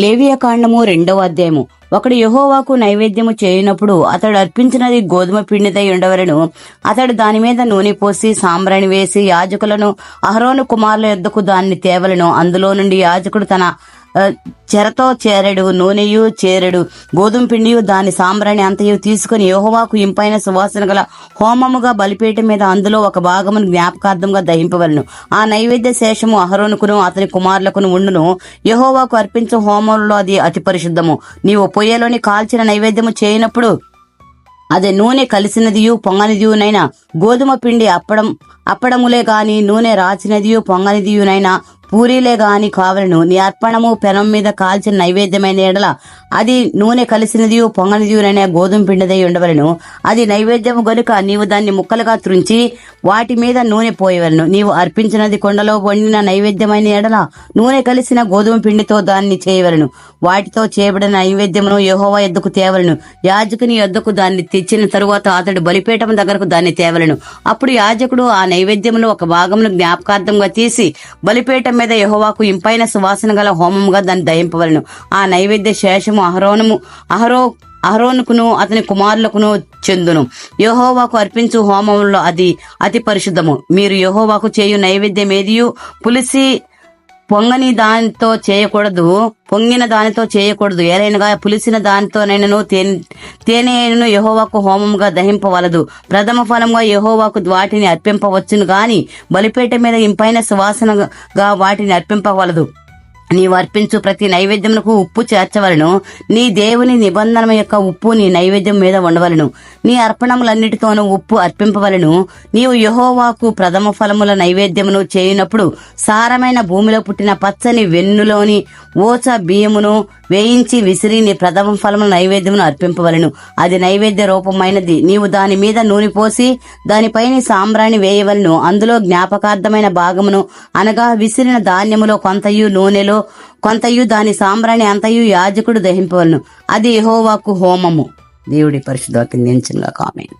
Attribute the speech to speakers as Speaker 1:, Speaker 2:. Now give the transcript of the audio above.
Speaker 1: లేవియ కాండము రెండవ అధ్యాయము. ఒకడు యహోవాకు నైవేద్యము చేయనప్పుడు అతడు అర్పించినది గోధుమ పిండిదై ఉండవలను అతడు దాని మీద నూనె పోసి సాంబ్రాణి వేసి యాజకులను అహరోను కుమారుల యొద్దకు దాన్ని తేవలను. అందులో నుండి యాజకుడు తన చెరతో చేరడు నూనెయు చేరడు గోధుమ పిండియు దాని సాంబ్రాణి అంతయు తీసుకుని యోహవాకు ఇంపైన సువాసన గల హోమముగా బలిపీఠం మీద అందులో ఒక భాగమును జ్ఞాపకార్థంగా దహింపవలను. ఆ నైవేద్య శేషము అహరోనుకును అతని కుమారులకును ఉండును. యహోవాకు అర్పించు హోమంలో అది అతి పరిశుద్ధము. నీవు పొయ్యలోని కాల్చిన నైవేద్యము చేయనప్పుడు అదే నూనె కలిసినదియు పొంగనిదియునైనా గోధుమ పిండి అప్పడం అప్పడములే గాని నూనె రాచినదియు పొంగనిదియునైనా పూరీలే గాని కావలను. నీ అర్పణము పెనం మీద కాల్చిన నైవేద్యమైన ఎడల అది నూనె కలిసినదియు పొంగనిదియునైనా గోధుమ పిండిదై ఉండవలను. అది నైవేద్యము గనుక నీవు దాన్ని ముక్కలుగా త్రుంచి వాటి మీద నూనె పోయవలను. నీవు అర్పించినది కొండలో వండిన నైవేద్యమైన ఎడల నూనె కలిసిన గోధుమ పిండితో దాన్ని చేయవలను. వాటితో చేయబడిన నైవేద్యమును యెహోవా ఎద్దుకు తేవలను. యాజకుని ఎద్దుకు దాన్ని తెచ్చిన తరువాత అతడు బలిపీఠం దగ్గరకు దాన్ని తేవలను. అప్పుడు యాజకుడు ఆ నైవేద్యములో ఒక భాగమును జ్ఞాపకార్థంగా తీసి బలిపీఠం మీద యహోవాకు ఇంపైన సువాసన గల హోమముగా దాన్ని దయింపవలను ఆ నైవేద్య శేషము అహరోనము అహరో అహరోనుకును అతని కుమారులకును చెందును. యహోవాకు అర్పించు హోమములో అది అతి పరిశుద్ధము. మీరు యహోవాకు చేయు నైవేద్యం ఏదియు పులిసి పొంగని దానితో చేయకూడదు పొంగిన దానితో చేయకూడదు. ఏలైనగా పులిసిన దానితోనైనను తేనె తేనెను యహోవాకు హోమంగా దహింపవలదు. ప్రథమ ఫలంగా యహోవాకు వాటిని అర్పింపవచ్చును గాని బలిపేట మీద ఇంపైన సువాసనగా వాటిని అర్పింపవలదు. నీవు అర్పించు ప్రతి నైవేద్యమునకు ఉప్పు చేర్చవలను. నీ దేవుని నిబంధన యొక్క ఉప్పు నీ నైవేద్యం మీద ఉండవలను నీ అర్పణములన్నిటితోనూ ఉప్పు అర్పింపవలను. నీవు యహోవాకు ప్రథమ ఫలముల నైవేద్యమును చేయనప్పుడు సారమైన భూమిలో పుట్టిన పచ్చని వెన్నులోని ఓచ బియ్యమును వేయించి విసిరి నీ ప్రథమ ఫలము నైవేద్యమును అర్పింపవలను. అది నైవేద్య రూపమైనది. నీవు దాని మీద నూనె పోసి దానిపైన సాంబ్రాణి వేయవలను. అందులో జ్ఞాపకార్థమైన భాగమును అనగా విసిరిన ధాన్యములో కొంతయు నూనెలో కొంతయు దాని సాంబ్రాణి అంతయు యాజకుడు దహింపవలను. అది హోవాకు హోమము. దేవుడి పరిశుద్ధ కిందించిన కామెంట్